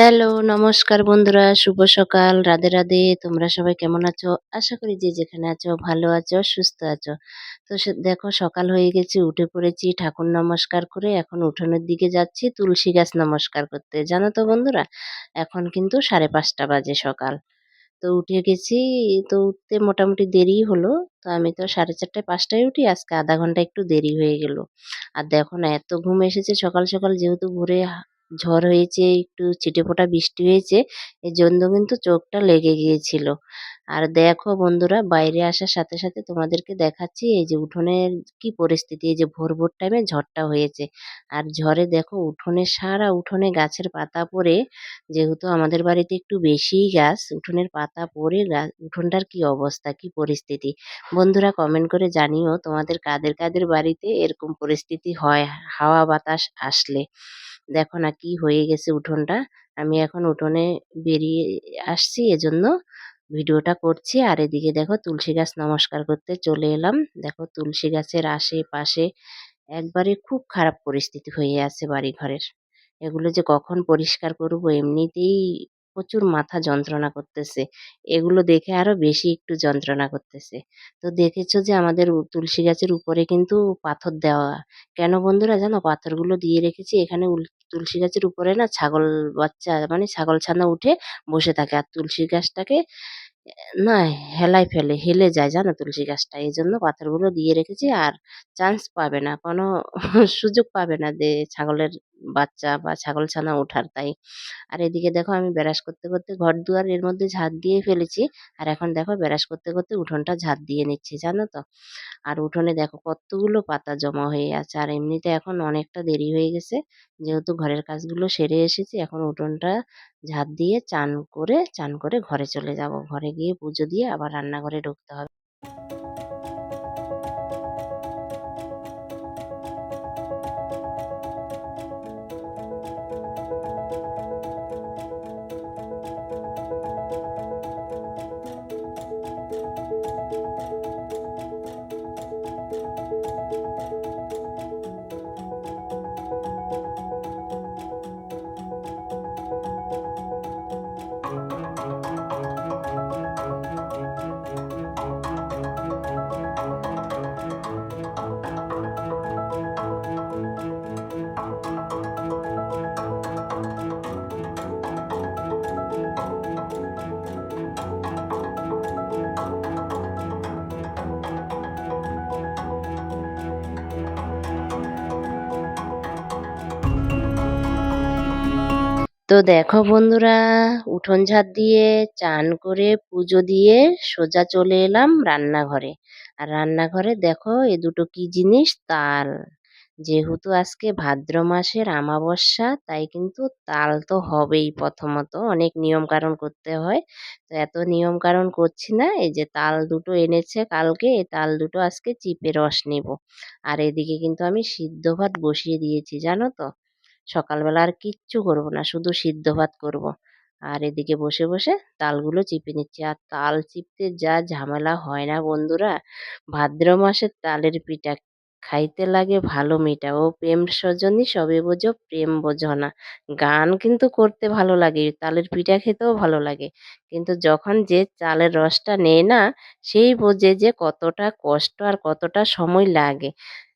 Hello, নমস্কার বন্ধুরা। শুভ সকাল। রাধে, রাধে। তোমরা সবাই কেমন আছো? আশা করি যে যেখানে আছো ভালো আছো, সুস্থ আছো। তো দেখো সকাল হয়ে গেছে, উঠে পড়েছি ঠাকুর নমস্কার করে এখন উঠোনের দিকে যাচ্ছি তুলসী গাছ নমস্কার করতে। জানো তো বন্ধুরা, এখন কিন্তু সাড়ে পাঁচটা বাজে সকাল। তো উঠে গেছি, তো উঠতে মোটামুটি দেরি হলো। তো আমি তো সাড়ে চারটায় পাঁচটায় উঠি, আজকে আধা ঘণ্টা একটু দেরি হয়ে গেল। আর দেখো না এত ঘুম এসেছে সকাল সকাল যেহেতু ভোরে ঝড় হয়েছে, একটু ছিটেফোঁটা বৃষ্টি হয়েছে, এর জন্য কিন্তু চোখটা লেগে গিয়েছিল। আর দেখো বন্ধুরা বাইরে আসার সাথে সাথে তোমাদেরকে দেখাচ্ছি এই যে উঠোনের কি পরিস্থিতি এই যে ভোর ভোর টাইমে ঝড়টা হয়েছে। আর ঝড়ে দেখো উঠোনে সারা উঠোনে গাছের পাতা পড়ে যেহেতু আমাদের বাড়িতে একটু বেশিই গাছ উঠোনের পাতা পড়ে গা- উঠোনটার কি অবস্থা কি পরিস্থিতি? বন্ধুরা কমেন্ট করে জানিও তোমাদের কাদের কাদের বাড়িতে এরকম পরিস্থিতি হয় হাওয়া বাতাস আসলে। দেখো না কি হয়ে গেছে উঠোনটা। আমি এখন উঠোনে বেরিয়ে আসছি, এজন্য ভিডিওটা করছি। আর এদিকে দেখো তুলসী গাছ নমস্কার করতে চলে এলাম। দেখো তুলসী গাছের আশেপাশে একবারে খুব খারাপ পরিস্থিতি হয়ে আছে বাড়ি ঘরের এগুলো যে কখন পরিষ্কার করব এমনিতেই প্রচুর মাথা যন্ত্রণা করতেছে। এগুলো দেখে আরও বেশি একটু যন্ত্রণা করতেছে। তো দেখেছ যে আমাদের তুলসী গাছের উপরে কিন্তু পাথর দেওয়া। কেন বন্ধুরা জানো? পাথরগুলো দিয়ে রেখেছি, এখানে উল- তুলসী গাছের উপরে না ছাগল বাচ্চা মানে ছাগল ছানা উঠে বসে থাকে। আর তুলসী গাছটাকে, না হেলাই ফেলে, হেলে যায় জানো তুলসী গাছটা। এই জন্য পাথরগুলো দিয়ে রেখেছি আর চান্স পাবে না, কোনো সুযোগ পাবে না যে ছাগলের বাচ্চা বা ছাগল ছানা ওঠার, তাই। আর এদিকে দেখো আমি ব্রাশ করতে করতে ঘর দুয়ার এর মধ্যে ঝাঁট দিয়ে ফেলেছি। আর এখন দেখো ব্রাশ করতে করতে উঠোনটা ঝাঁট দিয়ে নিচ্ছি, জানো তো? আর উঠোনে দেখো কতগুলো পাতা জমা হয়ে আছে। আর এমনিতে এখন অনেকটা দেরি হয়ে গেছে। যেহেতু ঘরের কাজগুলো সেরে এসেছি, এখন উঠোনটা ঝাঁট দিয়ে চান করে চান করে ঘরে চলে যাব। ঘরে গিয়ে পুজো দিয়ে আবার রান্নাঘরে ঢুকতে হবে। তো দেখো বন্ধুরা, উঠোন ঝাড় দিয়ে চান করে পুজো দিয়ে সোজা চলে এলাম রান্নাঘরে। আর রান্নাঘরে দেখো এ দুটো কি জিনিস? তাল। যেহেতু আজকে ভাদ্র মাসের আমাবস্যা, তাই কিন্তু তাল তো হবেই প্রথমত। অনেক নিয়ম কারণ করতে হয়। তো এত নিয়ম কারণ করছি না, এই যে তাল দুটো এনেছে কালকে, এই তাল দুটো আজকে চিপে রস নিব। আর এদিকে কিন্তু আমি সিদ্ধ ভাত বসিয়ে দিয়েছি, জানো তো? সকালবেলা আর কিচ্ছু করব না, শুধু সিদ্ধ ভাত করব। আর এদিকে বসে বসে তালগুলো চিপে নিচ্ছি। আর তাল চিপতে যা ঝামেলা হয় না বন্ধুরা, ভাদ্র মাসের তালের পিঠা খাইতে লাগে ভালো মিঠা। ও প্রেম সজনী সবে বোঝো, প্রেম বোঝো না। গান কিন্তু করতে ভালো লাগে, তালের পিঠা খেতেও ভালো লাগে। কিন্তু যখন যে চালের রসটা নেয় না, সেই বোঝে যে কতটা কষ্ট আর কতটা সময় লাগে।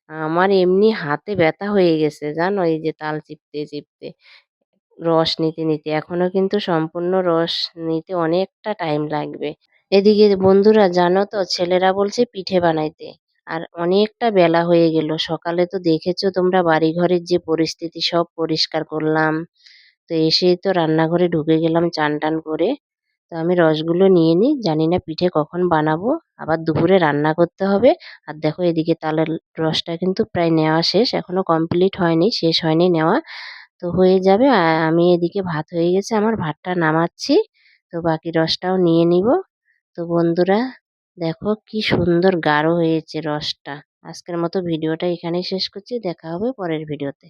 আমার এমনি হাতে ব্যথা হয়ে গেছে, জানো? এই যে তাল চিপতে চিপতে। রস নিতে নিতে। এখনও কিন্তু সম্পূর্ণ রস নিতে অনেকটা টাইম লাগবে। এদিকে বন্ধুরা, জানো তো? ছেলেরা বলছে পিঠে বানাইতে। আর অনেকটা বেলা হয়ে গেল। সকালে তো দেখেছ তোমরা বাড়িঘরের যে পরিস্থিতি, সব পরিষ্কার করলাম। তো এসেই তো রান্নাঘরে ঢুকে গেলাম চান টান করে। তো আমি রসগুলো নিয়ে নিই। জানি না পিঠে কখন বানাবো। আবার দুপুরে রান্না করতে হবে। আর দেখো এদিকে তালের রসটা কিন্তু প্রায় নেওয়া শেষ। এখনও কমপ্লিট হয়নি, শেষ হয়নি নেওয়া। তো হয়ে যাবে। আমি এদিকে ভাত হয়ে গেছে। আমার ভাতটা নামাচ্ছি। তো বাকি রসটাও নিয়ে নিব। তো বন্ধুরা, দেখো কি সুন্দর গাঢ় হয়েছে রসটা। আজকের মতো ভিডিওটা এখানেই শেষ করছি। দেখা হবে পরের ভিডিওতে।